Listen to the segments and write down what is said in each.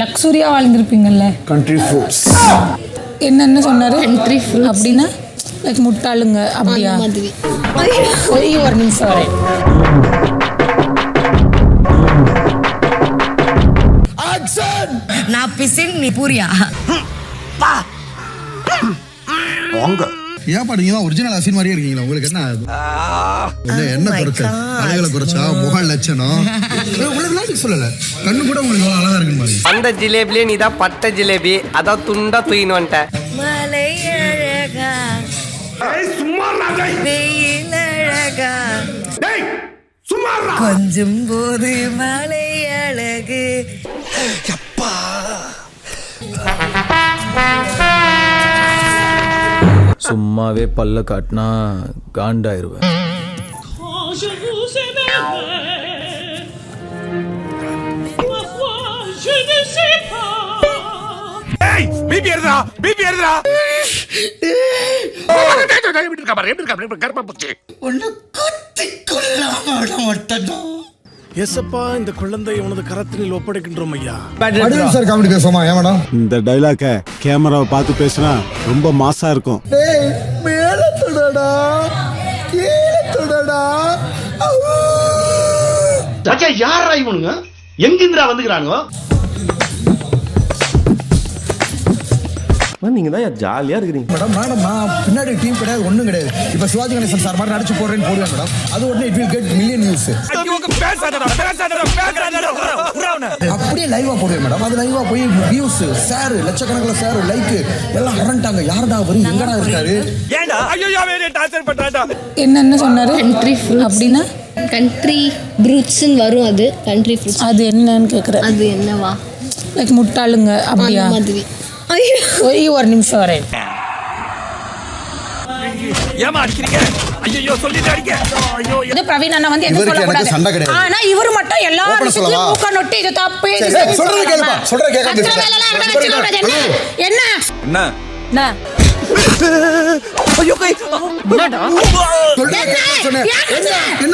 லக்ஸுரியா வாழ்ந்திருப்பீங்கல்ல. Country fruits என்னன்னு சொன்னாரு? Country fruits. அப்படின்னா லைக் முட்டாளுங்க அப்படியா? ஒரே ஒரு நிமிஷம் வரேன் நான் பிசின் நீ பூரியா? வாங்க. ஏன் நீங்க தான் ஒரிஜினல் அசின் மாதிரியே இருக்கீங்களா? உங்களுக்கு என்ன என்ன என்ன குறைச்ச அழகுல குறைச்சா முக லட்சணம் சொல்லல. கண்ணு கூட உங்களுக்கு அழகா இருக்கு அந்த ஜிலேபிலே நீ தான் பட்ட ஜிலேபி அதான் துண்டா தூயின்னு வந்துட்ட. மலை அழகா வெயில் அழகா கொஞ்சம் போது மலை அழகு சும்மாவே பல்ல காட்டினா காண்டாயிருவேன். Je vous aimerai. Ma foi, je ne sais pas. பிபி எழுதுடா பிபி எப்படி இருக்கா பாரு எப்படி இருக்கா எப்படி கர்ப்ப பூச்சி. ஒன்னு குத்தி கொள்ளாம விட மாட்டேன் எசப்பா இந்த குழந்தை உனது கரத்தினில் ஒப்படைக்கின்றோம் ஐயா. வடிவேல் சார் காமெடி பேசுவோமா? ஏன் மேடம்? இந்த டைலாக்க கேமராவை பார்த்து பேசினா ரொம்ப மாசா இருக்கும். டேய் மேல தொடடா. கீழே தொடடா. ராஜா யாரா இவனுங்க? எங்கிந்திரா வந்துக்கிறானுங்க? நீங்க தான் ஜாலியா இருக்கிறீங்க. மேடம் மேடம் நான் பின்னாடி டீம் கிடையாது ஒண்ணும் கிடையாது. இப்ப சிவாஜி கணேசன் சார் மாதிரி நடிச்சு போடுறேன்னு போடுவேன் மேடம். அது உடனே it will get million news அப்படியே லைவா போடுவேன் மேடம். அது லைவா போய் வியூஸ் ஷேர் லட்சக்கணக்கில் ஷேர் லைக் எல்லாம் அரண்டாங்க யாருடா வரும் எங்கடா இருக்காரு? என்னன்னு சொன்னாரு? கண்ட்ரி ஃப்ரூட்ஸ் அப்படின்னா? கண்ட்ரி ஃப்ரூட்ஸ்னு வரும் அது கண்ட்ரி ஃப்ரூட்ஸ் அது என்னன்னு கேக்குறேன் அது என்னவா லைக் முட்டாளுங்க அப்படியா அந்த மாதிரி ஐயோ ஒரே ஒரு நிமிஷம் வரேன் ஏமா அடிக்கிறீங்க ஐயோ சொல்லிட்டு அடிக்க ஐயோ வந்து பிரவீன் அண்ணா வந்து எதுவும் இவருக்கு எனக்கு சொல்லக்கூடாது கிடையாது. ஆனா இவர் மட்டும் எல்லா Open சொல்லவா? விஷயத்தையும் மூக்க நொட்டி இது தப்பு இது சரி, சரி சொல்றதை சொல்லலாமா? கேளுப்பா, சொல்றதை கேட்காம கத்துற இருக்க. வேலைலாம் எல்லாம் சொல்றதை வச்சுக்க கூடாது. கேளு. என்ன என்ன என்ன என்னடா? சொல்றதை என்ன? கேட்க சொன்னேன். ஏன் என்ன கத்துற? என்ன ஏன் பண்ணுது கத்துற?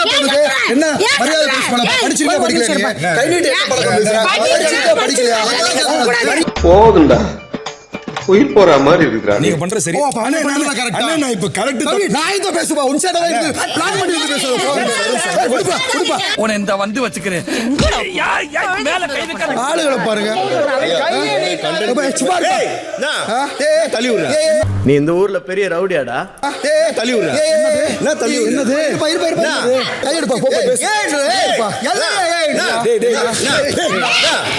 என்ன? மரியாதை? பேச பண்ண படிச்சிருக்கா படிக்கலையா? கை நீட்டி என்ன பழக்கம் பேசுற? படிச்சிருக்கா, படிக்கலையா? படிச்சிருக்கா, படிக்கலையா? போதுண்டா உயிர் போற மாதிரி இருக்கிறா நீங்க பண்ற சரி ஓ, ஆ? அண்ணன் நான் இப்ப தான். ரவி, நான் இந்த பேசுவா உன் சைடா இருந்து பிளான் பண்ணி வந்து பேசுறேன் கொடுப்பா கொடுப்பா உன இந்த வந்து வச்சுக்கிறேன் மேல கை வைக்காத ஆளுகளை பாருங்க சும்மா. ஆ? ஏய், தள்ளி விடுற. ஏய், ஏய், நீ இந்த ஊர்ல பெரிய ரவுடியாடா ஏய், தள்ளி விடுற. ஏய், ஏய், ஏய். என்ன தள்ளி? என்னது? இருப்பா, இருப்பா, இருப்பா. கை எடுப்பா, போ, போ, பேசு. ஏய், ஏய். எல்லாம் ஏய், ஏய், டேய், டேய்,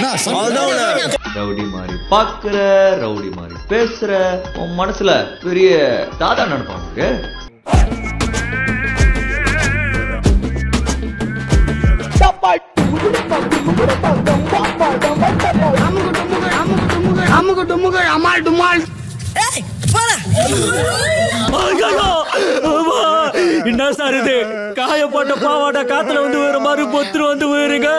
நான் சொன்னேன். ரவுடி மாதிரி பாக்குற ரவுடி மாதிரி பேசுற உன் மனசுல பெரிய தாதா நடப்பாங்க என்ன சார் இது காயப்பட்ட பாவாட காத்துல வந்து வேற மாதிரி பொத்துரு வந்து போயிருங்க